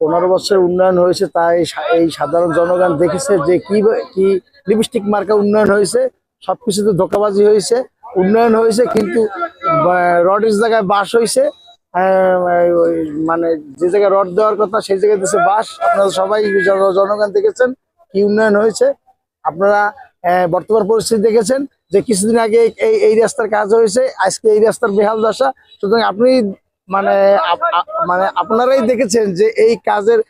পনেরো বছর উন্নয়ন হয়েছে তাই এই সাধারণ জনগণ দেখেছে যে কি কি লিপস্টিক মার্কা উন্নয়ন হয়েছে সবকিছুতে ধোকাবাজি হয়েছে উন্নয়ন হয়েছে কিন্তু রডের জায়গায় বাস হয়েছে আহ, মানে যে জায়গায় রড দেওয়ার কথা সেই জায়গায় দিচ্ছে বাস আপনারা সবাই জন- জনগণ দেখেছেন কি উন্নয়ন হয়েছে। আপনারা আহ, বর্তমান পরিস্থিতি দেখেছেন যে কিছুদিন আগে এই এই রাস্তার কাজ হয়েছে আজকে এই রাস্তার বেহাল দশা। সুতরাং আপনি মানে মানে আপনারাই দেখেছেন যে এই কাজের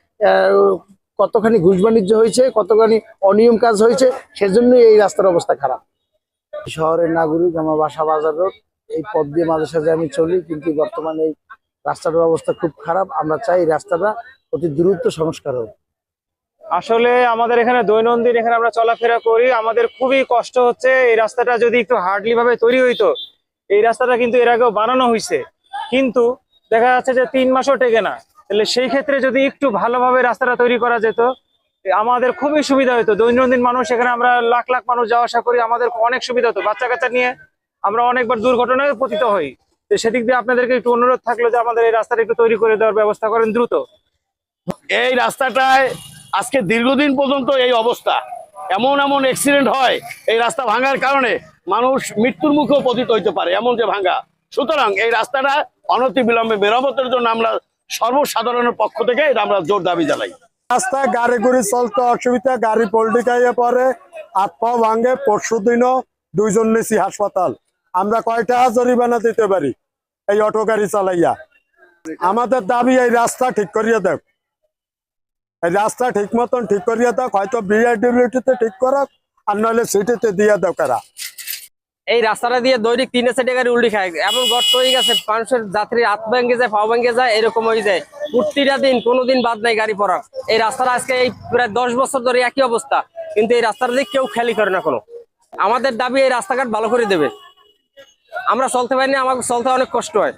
কতখানি ঘুষ বাণিজ্য হয়েছে, কতখানি অনিয়ম কাজ হয়েছে, সেজন্যই এই রাস্তার অবস্থা খারাপ। শহরের নাগরিক, আমার বাসা বাজার রোড, এই পথ দিয়ে মাঝে সাঝে আমি চলি, কিন্তু বর্তমানে এই রাস্তাটার অবস্থা খুব খারাপ। আমরা চাই রাস্তাটা অতি দ্রুত সংস্কার হোক। আসলে আমাদের এখানে দৈনন্দিন এখানে আমরা চলাফেরা করি। আমাদের খুবই কষ্ট হচ্ছে এই রাস্তাটা যদি একটু হার্ডলি ভাবে তৈরি হইতো, এই রাস্তাটা কিন্তু এর আগেও বানানো হয়েছে কিন্তু দেখা যাচ্ছে যে তিন মাসও টেকে না। তাহলে সেই ক্ষেত্রে যদি একটু ভালোভাবে রাস্তাটা তৈরি করা যেত আমাদের খুবই সুবিধা হতো। দৈনন্দিন মানুষ এখানে আমরা লাখ লাখ মানুষ যাওয়া আসা করি, আমাদের অনেক সুবিধা হতো। বাচ্চা কাচ্চা নিয়ে আমরা অনেকবার দুর্ঘটনায় পতিত হই। তো সেদিক দিয়ে আপনাদেরকে একটু অনুরোধ থাকল যে আমাদের এই রাস্তাটা একটু তৈরি করে দেওয়ার ব্যবস্থা করেন দ্রুত। এই রাস্তাটায় আজকে দীর্ঘদিন পর্যন্ত এই অবস্থা। এমন এমন অ্যাক্সিডেন্ট হয়, এই রাস্তা ভাঙার কারণে মানুষ মৃত্যুর মুখেও পতিত হইতে পারে, এমন যে ভাঙা। সুতরাং এই রাস্তাটা অনতি বিলম্বে মেরামতের জন্য আমরা সর্বসাধারণের পক্ষ থেকে আমরা জোর দাবি জানাই। রাস্তায় গাড়ি গুড়ি চলতে অসুবিধা, গাড়ি পল্টি খাইয়ে পরে পা ভাঙে, পরশু দিনও দুইজন নিছি হাসপাতাল। আমরা কয়টা জরিমানা দিতে পারি এই অটো গাড়ি চালাইয়া? আমাদের দাবি এই রাস্তা ঠিক করিয়ে দেখ এই রাস্তা ঠিক মতন ঠিক করিয়ে দেখ হয়তো বিআইডিবিলিটিতে ঠিক করক, আর নইলে সিটিতে দিয়ে দেখ এরা এই রাস্তাটা দিয়ে দৈনিক তিন হাজার গাড়ি উল্টি খায়। এমন গর্ত হয়ে গেছে, মানুষের যাত্রীর হাত ভেঙে যায়, পাও ভেঙে যায়, এরকম হয়ে যায়। প্রতিটা দিন, কোনোদিন বাদ নাই গাড়ি পড়ার এই রাস্তাটা আজকে এই প্রায় দশ বছর ধরে একই অবস্থা। কিন্তু এই রাস্তাটা দিয়ে কেউ খেয়ালি করে না কোনো। আমাদের দাবি এই রাস্তাঘাট ভালো করে দেবে। আমরা চলতে পারি না, আমাকে চলতে অনেক কষ্ট হয়।